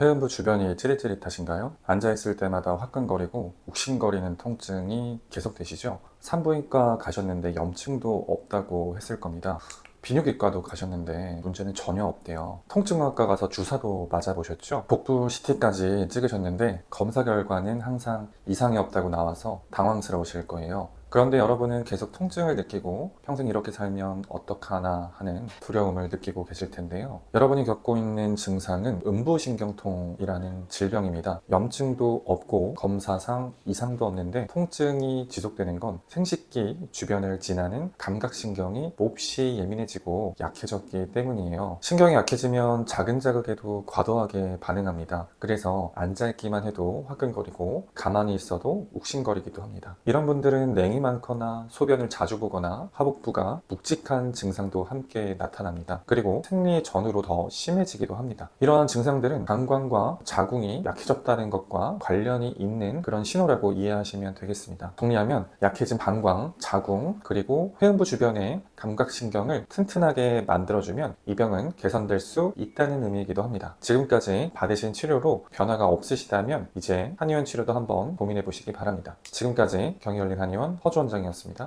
회음부 주변이 찌릿찌릿하신가요? 앉아있을 때마다 화끈거리고 욱신거리는 통증이 계속되시죠? 산부인과 가셨는데 염증도 없다고 했을 겁니다. 비뇨기과도 가셨는데 문제는 전혀 없대요. 통증학과 가서 주사도 맞아보셨죠? 복부 CT까지 찍으셨는데 검사 결과는 항상 이상이 없다고 나와서 당황스러우실 거예요. 그런데 여러분은 계속 통증을 느끼고 평생 이렇게 살면 어떡하나 하는 두려움을 느끼고 계실 텐데요. 여러분이 겪고 있는 증상은 음부신경통이라는 질병입니다. 염증도 없고 검사상 이상도 없는데 통증이 지속되는 건 생식기 주변을 지나는 감각신경이 몹시 예민해지고 약해졌기 때문이에요. 신경이 약해지면 작은 자극에도 과도하게 반응합니다. 그래서 앉아있기만 해도 화끈거리고 가만히 있어도 욱신거리기도 합니다. 이런 분들은 냉이 많거나 소변을 자주 보거나 하복부가 묵직한 증상도 함께 나타납니다. 그리고 생리 전후로 더 심해지기도 합니다. 이러한 증상들은 방광과 자궁이 약해졌다는 것과 관련이 있는 그런 신호라고 이해하시면 되겠습니다. 정리하면 약해진 방광, 자궁, 그리고 회음부 주변의 감각신경을 튼튼하게 만들어주면 이 병은 개선될 수 있다는 의미이기도 합니다. 지금까지 받으신 치료로 변화가 없으시다면 이제 한의원 치료도 한번 고민해 보시기 바랍니다. 지금까지 경희열린 한의원 허주 원장이었습니다.